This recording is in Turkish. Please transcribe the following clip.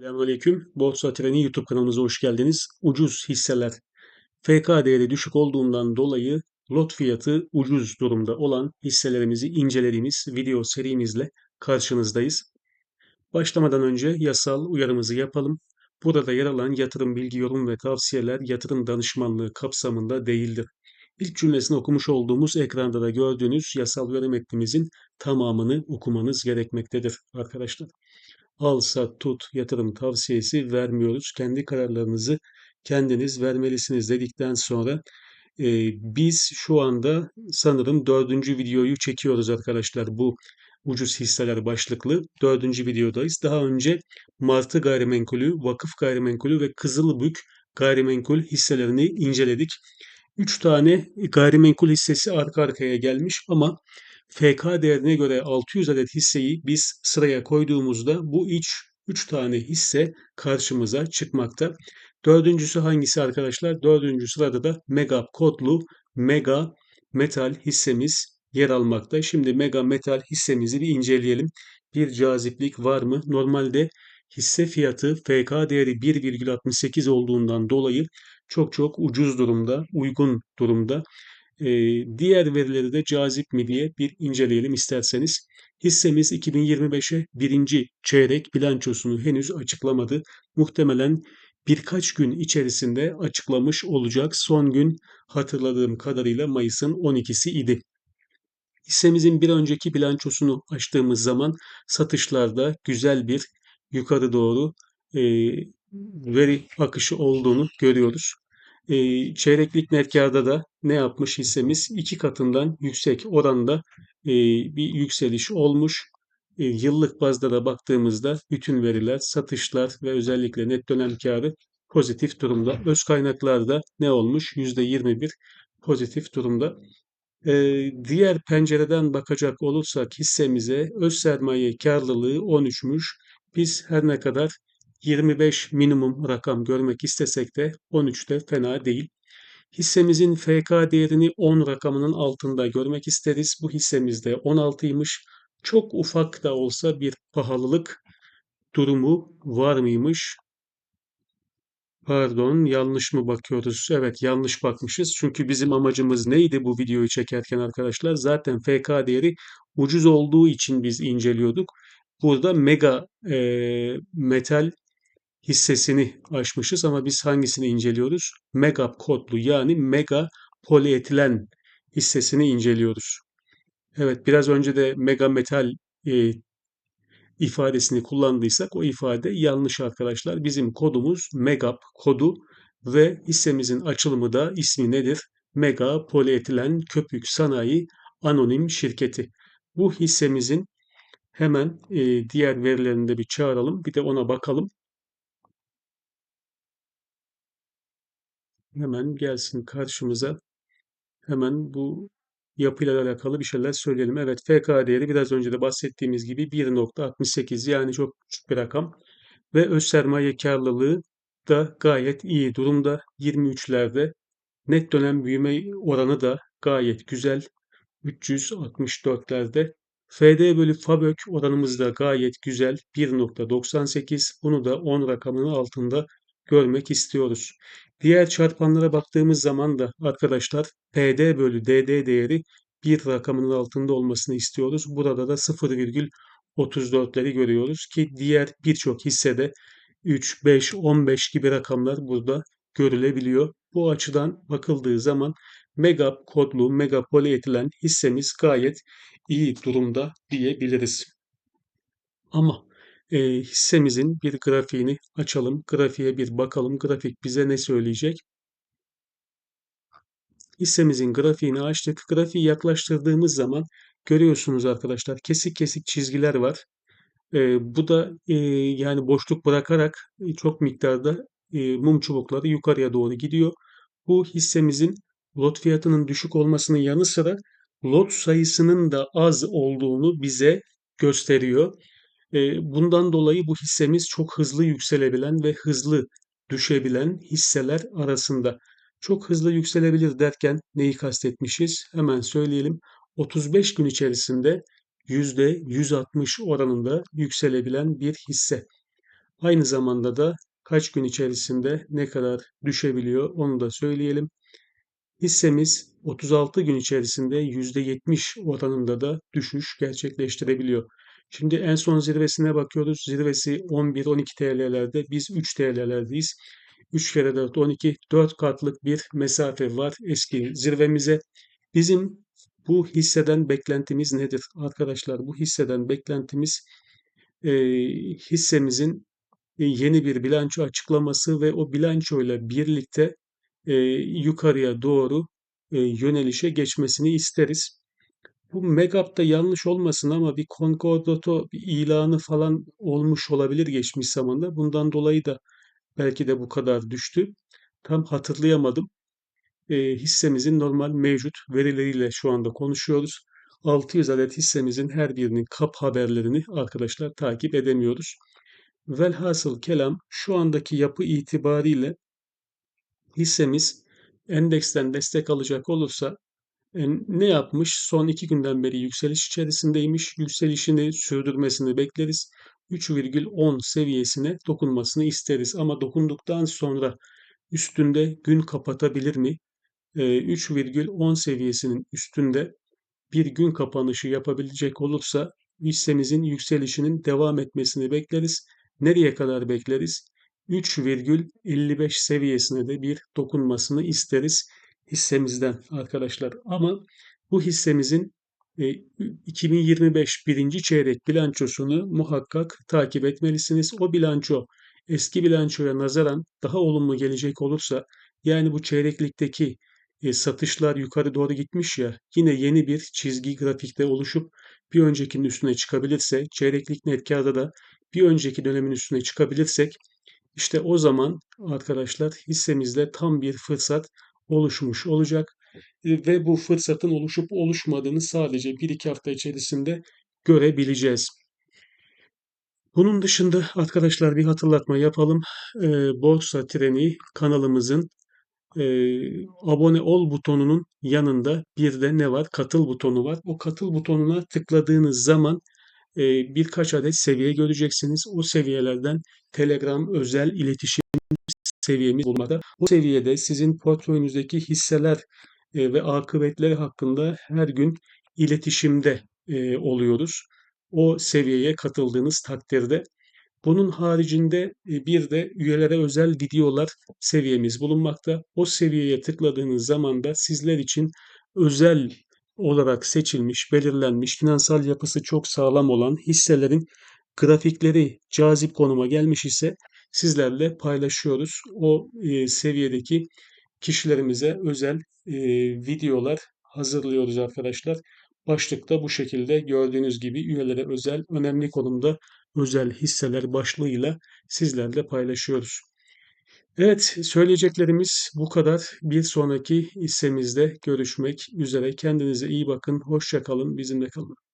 Selamünaleyküm. Borsa Treni YouTube kanalımıza hoş geldiniz. Ucuz hisseler FK değeri düşük olduğundan dolayı lot fiyatı ucuz durumda olan hisselerimizi incelediğimiz video serimizle karşınızdayız. Başlamadan önce yasal uyarımızı yapalım. Burada yer alan yatırım bilgi, yorum ve tavsiyeler yatırım danışmanlığı kapsamında değildir. İlk cümlesini okumuş olduğumuz ekranda da gördüğünüz yasal uyarı metnimizin tamamını okumanız gerekmektedir arkadaşlar al, sat, tut, yatırım tavsiyesi vermiyoruz. Kendi kararlarınızı kendiniz vermelisiniz dedikten sonra e, biz şu anda sanırım dördüncü videoyu çekiyoruz arkadaşlar. Bu ucuz hisseler başlıklı dördüncü videodayız. Daha önce Martı gayrimenkulü, vakıf gayrimenkulü ve Kızılbük gayrimenkul hisselerini inceledik. Üç tane gayrimenkul hissesi arka arkaya gelmiş ama FK değerine göre 600 adet hisseyi biz sıraya koyduğumuzda bu iç 3 tane hisse karşımıza çıkmakta. Dördüncüsü hangisi arkadaşlar? Dördüncü sırada da Mega kodlu Mega Metal hissemiz yer almakta. Şimdi Mega Metal hissemizi bir inceleyelim. Bir caziplik var mı? Normalde hisse fiyatı FK değeri 1,68 olduğundan dolayı çok çok ucuz durumda, uygun durumda. Ee, diğer verileri de cazip mi diye bir inceleyelim isterseniz. Hissemiz 2025'e birinci çeyrek bilançosunu henüz açıklamadı. Muhtemelen birkaç gün içerisinde açıklamış olacak. Son gün hatırladığım kadarıyla Mayıs'ın 12'si idi. Hissemizin bir önceki bilançosunu açtığımız zaman satışlarda güzel bir yukarı doğru e, veri akışı olduğunu görüyoruz. E, çeyreklik net karda da ne yapmış hissemiz? iki katından yüksek oranda e, bir yükseliş olmuş. E, yıllık bazda da baktığımızda bütün veriler, satışlar ve özellikle net dönem karı pozitif durumda. Öz kaynaklarda ne olmuş? %21 pozitif durumda. Ee, diğer pencereden bakacak olursak hissemize öz sermaye karlılığı 13'müş. Biz her ne kadar 25 minimum rakam görmek istesek de 13 de fena değil. Hissemizin FK değerini 10 rakamının altında görmek isteriz. Bu hissemizde 16'ymış. Çok ufak da olsa bir pahalılık durumu var mıymış? Pardon, yanlış mı bakıyoruz? Evet, yanlış bakmışız. Çünkü bizim amacımız neydi bu videoyu çekerken arkadaşlar? Zaten FK değeri ucuz olduğu için biz inceliyorduk. Burada mega e, metal hissesini açmışız ama biz hangisini inceliyoruz? Mega kodlu yani mega polietilen hissesini inceliyoruz. Evet biraz önce de mega metal e, ifadesini kullandıysak o ifade yanlış arkadaşlar. Bizim kodumuz MEGAP kodu ve hissemizin açılımı da ismi nedir? Mega Polietilen Köpük Sanayi Anonim Şirketi. Bu hissemizin hemen e, diğer verilerini de bir çağıralım. Bir de ona bakalım. Hemen gelsin karşımıza. Hemen bu yapıyla alakalı bir şeyler söyleyelim. Evet FK değeri biraz önce de bahsettiğimiz gibi 1.68 yani çok küçük bir rakam. Ve öz sermaye karlılığı da gayet iyi durumda. 23'lerde net dönem büyüme oranı da gayet güzel. 364'lerde. FD bölü FABÖK oranımız da gayet güzel. 1.98. Bunu da 10 rakamının altında görmek istiyoruz. Diğer çarpanlara baktığımız zaman da arkadaşlar PD bölü DD değeri bir rakamının altında olmasını istiyoruz. Burada da 0,34'leri görüyoruz ki diğer birçok hissede 3, 5, 15 gibi rakamlar burada görülebiliyor. Bu açıdan bakıldığı zaman mega kodlu, mega polietilen hissemiz gayet iyi durumda diyebiliriz. Ama e, hissemizin bir grafiğini açalım. Grafiğe bir bakalım. Grafik bize ne söyleyecek? Hissemizin grafiğini açtık. Grafiği yaklaştırdığımız zaman görüyorsunuz arkadaşlar kesik kesik çizgiler var. E, bu da e, yani boşluk bırakarak e, çok miktarda e, mum çubukları yukarıya doğru gidiyor. Bu hissemizin lot fiyatının düşük olmasının yanı sıra lot sayısının da az olduğunu bize gösteriyor. Bundan dolayı bu hissemiz çok hızlı yükselebilen ve hızlı düşebilen hisseler arasında. Çok hızlı yükselebilir derken neyi kastetmişiz? Hemen söyleyelim. 35 gün içerisinde %160 oranında yükselebilen bir hisse. Aynı zamanda da kaç gün içerisinde ne kadar düşebiliyor onu da söyleyelim. Hissemiz 36 gün içerisinde %70 oranında da düşüş gerçekleştirebiliyor. Şimdi en son zirvesine bakıyoruz. Zirvesi 11-12 TL'lerde. Biz 3 TL'lerdeyiz. 3 kere 4 12 4 katlık bir mesafe var eski zirvemize. Bizim bu hisseden beklentimiz nedir? Arkadaşlar bu hisseden beklentimiz e, hissemizin e, yeni bir bilanço açıklaması ve o bilançoyla birlikte e, yukarıya doğru e, yönelişe geçmesini isteriz. Bu Megap'ta yanlış olmasın ama bir konkordato bir ilanı falan olmuş olabilir geçmiş zamanda. Bundan dolayı da belki de bu kadar düştü. Tam hatırlayamadım. E, hissemizin normal mevcut verileriyle şu anda konuşuyoruz. 600 adet hissemizin her birinin kap haberlerini arkadaşlar takip edemiyoruz. Velhasıl kelam şu andaki yapı itibariyle hissemiz endeksten destek alacak olursa ne yapmış? Son iki günden beri yükseliş içerisindeymiş. Yükselişini sürdürmesini bekleriz. 3,10 seviyesine dokunmasını isteriz. Ama dokunduktan sonra üstünde gün kapatabilir mi? E, 3,10 seviyesinin üstünde bir gün kapanışı yapabilecek olursa hissemizin yükselişinin devam etmesini bekleriz. Nereye kadar bekleriz? 3,55 seviyesine de bir dokunmasını isteriz hissemizden arkadaşlar. Ama bu hissemizin 2025 e, birinci çeyrek bilançosunu muhakkak takip etmelisiniz. O bilanço eski bilançoya nazaran daha olumlu gelecek olursa yani bu çeyreklikteki e, satışlar yukarı doğru gitmiş ya yine yeni bir çizgi grafikte oluşup bir öncekinin üstüne çıkabilirse çeyreklik net karda da bir önceki dönemin üstüne çıkabilirsek işte o zaman arkadaşlar hissemizde tam bir fırsat oluşmuş olacak ve bu fırsatın oluşup oluşmadığını sadece 1-2 hafta içerisinde görebileceğiz. Bunun dışında arkadaşlar bir hatırlatma yapalım. E, Borsa Treni kanalımızın e, abone ol butonunun yanında bir de ne var? Katıl butonu var. O katıl butonuna tıkladığınız zaman e, birkaç adet seviye göreceksiniz. O seviyelerden Telegram özel iletişim seviyemiz bulmakta. O seviyede sizin portföyünüzdeki hisseler e, ve akıbetleri hakkında her gün iletişimde e, oluyoruz. O seviyeye katıldığınız takdirde bunun haricinde e, bir de üyelere özel videolar seviyemiz bulunmakta. O seviyeye tıkladığınız zaman da sizler için özel olarak seçilmiş, belirlenmiş, finansal yapısı çok sağlam olan hisselerin grafikleri cazip konuma gelmiş ise sizlerle paylaşıyoruz. O e, seviyedeki kişilerimize özel e, videolar hazırlıyoruz arkadaşlar. Başlıkta bu şekilde gördüğünüz gibi üyelere özel önemli konumda özel hisseler başlığıyla sizlerle paylaşıyoruz. Evet, söyleyeceklerimiz bu kadar. Bir sonraki hissemizde görüşmek üzere. Kendinize iyi bakın, hoşça kalın, bizimle kalın.